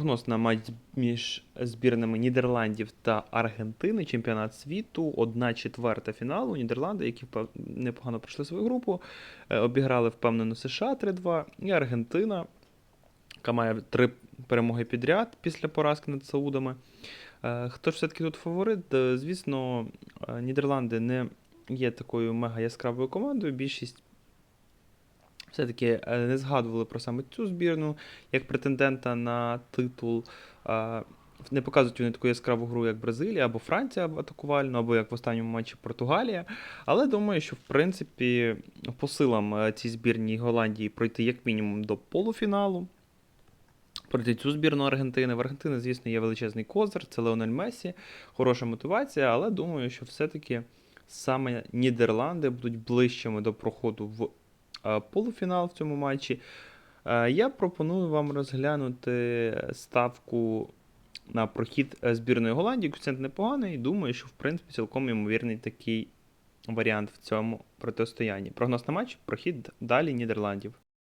Прогноз на матч між збірними Нідерландів та Аргентини, чемпіонат світу, 1 четверта фіналу. Нідерланди, які непогано пройшли свою групу, е, обіграли впевнено США 3-2, і Аргентина, яка має три перемоги підряд після поразки над Саудами. Е, Хто ж все-таки тут фаворит? Е, Звісно, Нідерланди не є такою мега яскравою командою. Більшість все-таки е, не згадували про саме цю збірну як претендента на титул. Не показують вони таку яскраву гру, як Бразилія або Франція атакувальну, або як в останньому матчі Португалія. Але думаю, що в принципі по силам е, цій збірній Голландії пройти як мінімум до полуфіналу. Пройти цю збірну Аргентини. В Аргентини, звісно, є величезний козир, це Леонель Месі, хороша мотивація, але думаю, що все-таки саме Нідерланди будуть ближчими до проходу в полуфінал в цьому матчі. Е, Я пропоную вам розглянути ставку на прохід е, збірної Голландії. Коефіцієнт непоганий. Думаю, що в принципі цілком ймовірний такий варіант в цьому протистоянні. Прогноз на матч, прохід далі Нідерландів.